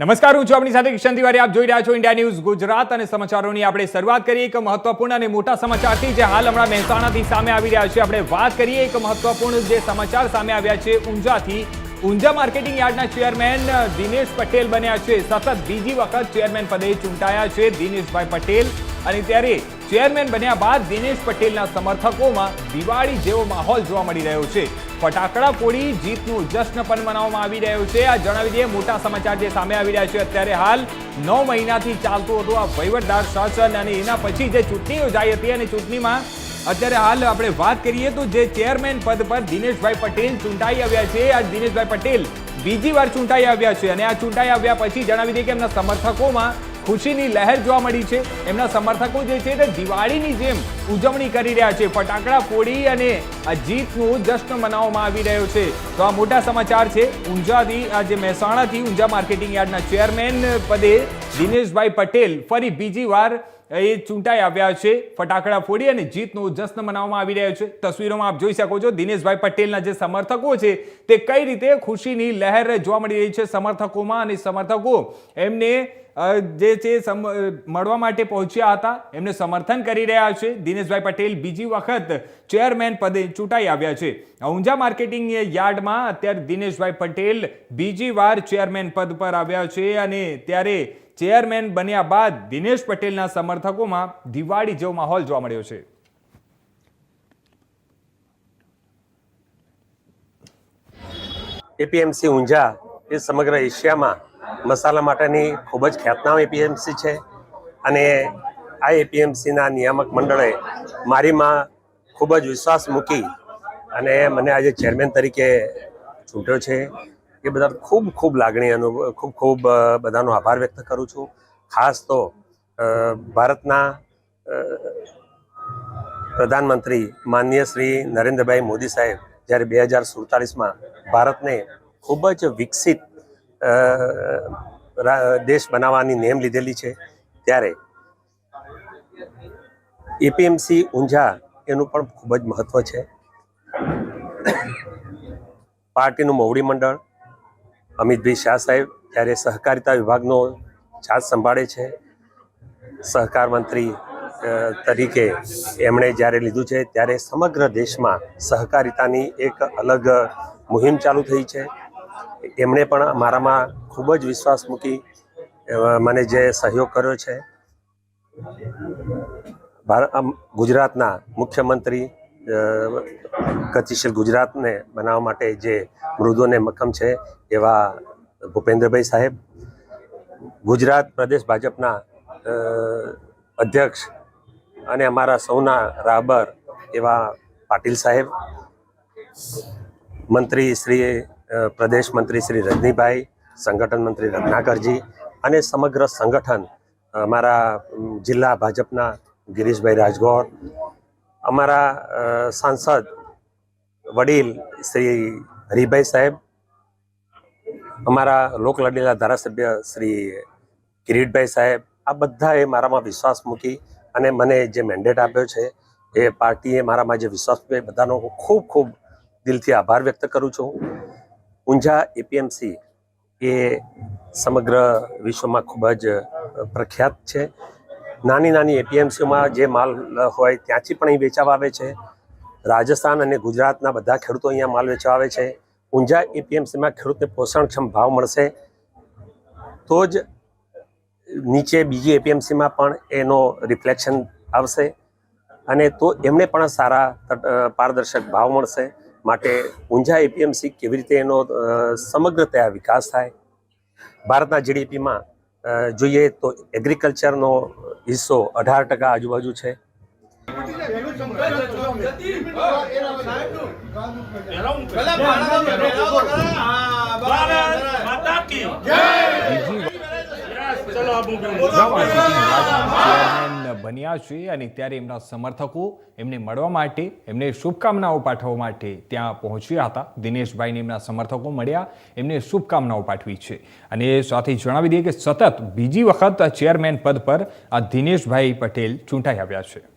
નમસ્કાર, હું છું આપણી સાથે કિશન તિવારી. આપ જોઈ રહ્યા છો ઇન્ડિયા ન્યૂઝ ગુજરાત અને સમાચારોની આપણે શરૂઆત કરીએ એક મહત્વપૂર્ણ અને મોટા સમાચારથી જે હાલ હમણાં મહેસાણાથી સામે આવી રહ્યા છે. આપણે વાત કરીએ એક મહત્વપૂર્ણ જે સમાચાર સામે આવ્યા છે ઊંઝાથી. ઊંઝા માર્કેટિંગ યાર્ડના ચેરમેન દિનેશ પટેલ બન્યા છે. સતત બીજી વખત ચેરમેન પદે ચૂંટાયા છે દિનેશભાઈ પટેલ. અને ત્યારે ચેરમેન બન્યા બાદ દિનેશ પટેલના સમર્થકોમાં દિવાળી જેવો માહોલ જોવા મળી રહ્યો છે. ફટાકડા ફોડી જીતનું જશ્ન પણ મનાવવામાં આવી રહ્યો છે. આ જણાવી દઈએ, મોટા સમાચાર જે સામે આવી રહ્યા છે. અત્યારે હાલ નવ મહિનાથી ચાલતું હતું આ વહીવટદાર શાસન અને એના પછી જે ચૂંટણી યોજાઈ હતી અને ચૂંટણીમાં અત્યારે હાલ આપણે વાત કરીએ તો જે ચેરમેન પદ પર દિનેશભાઈ પટેલ ચૂંટાઈ આવ્યા છે. આ દિનેશભાઈ પટેલ બીજી વાર ચૂંટાઈ આવ્યા છે અને આ ચૂંટાઈ આવ્યા પછી જણાવી દઈએ કે એમના સમર્થકોમાં ખુશીની લહેર જોવા મળી છે. એમના સમર્થકો જે છે તે દિવાળીની જેમ ઉજવણી કરી રહ્યા છે. ફટાકડા ફોડી અને આ જીતનું જશ્ન મનાવવામાં આવી રહ્યો છે. તો આ મોટા સમાચાર છે. ઊંઝાથી આજે મહેસાણાથી ઊંઝા માર્કેટિંગ યાર્ડના ચેરમેન પદે દિનેશભાઈ પટેલ ફરી બીજી વાર એ ચૂંટાઈ આવ્યા છે. ફટાકડા ફોડી અને જીતનો જશ્ન મનાવવામાં આવી રહ્યો છે. તસવીરોમાં આપ જોઈ શકો છો દિનેશભાઈ પટેલના જે સમર્થકો છે તે કઈ રીતે ખુશીની લહેર જોવા મળી રહી છે. સમર્થકોમાં અને સમર્થકો એમને જે છે મળવા માટે પહોંચ્યા હતા. એમને સમર્થન કરી રહ્યા છે. દિનેશભાઈ પટેલ બીજી વખત ચેરમેન પદે ચૂંટાઈ આવ્યા છે. ઊંઝા માર્કેટિંગ યાર્ડમાં અત્યારે દિનેશભાઈ પટેલ બીજી વાર ચેરમેન પદ પર આવ્યા છે અને ત્યારે ચેરમેન બન્યા બાદ દિનેશ પટેલના સમર્થકોમાં દિવાળી જેવો માહોલ જોવા મળ્યો છે. એપીએમસી ઊંઝા એ સમગ્ર એશિયામાં મસાલા માટેની ખૂબ જ ખ્યાતનામ એપીએમસી છે. અને આ એપીએમસીના નિયામક મંડળે મારીમાં ખૂબ જ વિશ્વાસ મૂકી અને મને આજે ચેરમેન તરીકે ચૂંટ્યો છે. એ બધા ખૂબ ખૂબ લાગણી અનુભવ ખૂબ ખૂબ બધાનો આભાર વ્યક્ત કરું છું. ખાસ તો ભારતના પ્રધાનમંત્રી માનનીય શ્રી નરેન્દ્રભાઈ મોદી સાહેબ જ્યારે બે હજાર સુડતાલીસમાં ભારતને ખૂબ જ વિકસિત દેશ બનાવવાની નેમ લીધેલી છે ત્યારે એપીએમસી ઊંઝા એનું પણ ખૂબ જ મહત્વ છે. પાર્ટીનું મોવડી મંડળ, અમિતભાઈ શાહ સાહેબ ત્યારે સહકારિતા વિભાગનો ચાર્જ સંભાળે છે. સહકાર મંત્રી તરીકે એમણે જ્યારે લીધું છે, ત્યારે સમગ્ર દેશમાં સહકારિતાની એક અલગ મુહિમ ચાલુ થઈ છે. એમણે પણ મારામાં ખૂબ જ વિશ્વાસ મૂકી મને જે સહયોગ કર્યો છે. ગુજરાતના મુખ્યમંત્રી ગતિશીલ ગુજરાતને બનાવવા માટે જે મૃદોને મક્કમ છે એવા ભૂપેન્દ્રભાઈ સાહેબ, ગુજરાત પ્રદેશ ભાજપના અધ્યક્ષ અને અમારા સૌના રાબર એવા પાટીલ સાહેબ, મંત્રી શ્રી પ્રદેશ મંત્રી શ્રી રજનીભાઈ, સંગઠન મંત્રી રત્નાકરજી અને સમગ્ર સંગઠન અમારા જિલ્લા ભાજપના ગિરીશભાઈ રાજગોર, અમારા સાંસદ વડીલ શ્રી હરિભાઈ સાહેબ, અમારા લોકલાડીલા ધારાસભ્ય શ્રી કિરીટભાઈ સાહેબ, આ બધાએ મારામાં વિશ્વાસ મૂકી અને મને જે મેન્ડેટ આપ્યો છે, એ પાર્ટીએ મારામાં જે વિશ્વાસ મૂક્યો એ બધાનો હું ખૂબ ખૂબ દિલથી આભાર વ્યક્ત કરું છું. ઊંઝા એપીએમસી એ સમગ્ર વિશ્વમાં ખૂબ જ પ્રખ્યાત છે. નાની નાની એપીએમસીઓમાં જે માલ હોય ત્યાંથી પણ અહીં વેચાવા આવે છે. રાજસ્થાન અને ગુજરાતના બધા ખેડૂતો અહીંયા માલ વેચવા આવે છે. ઊંઝા એપીએમસીમાં ખેડૂતને પોષણક્ષમ ભાવ મળશે. તો જ નીચે બીજી એપીએમસીમાં પણ એનો રિફ્લેક્શન આવશે. અને તો એમને પણ સારા પારદર્શક ભાવ મળશે. માટે ઊંઝા એપીએમસી કેવી રીતે એનો સમગ્રતયા વિકાસ થાય? ભારતના જીડીપીમાં જોઈએ તો એગ્રીકલ્ચરનો હિસ્સો અઢાર ટકા આજુબાજુ છે. ચલો બન્યા છે અને ત્યારે એમના સમર્થકો એમને મળવા માટે, એમને શુભકામનાઓ પાઠવવા માટે ત્યાં પહોંચ્યા હતા. દિનેશભાઈને એમના સમર્થકો મળ્યા, એમને શુભકામનાઓ પાઠવી છે. અને સાથે જણાવી દઈએ કે સતત બીજી વખત ચેરમેન પદ પર આ દિનેશભાઈ પટેલ ચૂંટાઈ આવ્યા છે.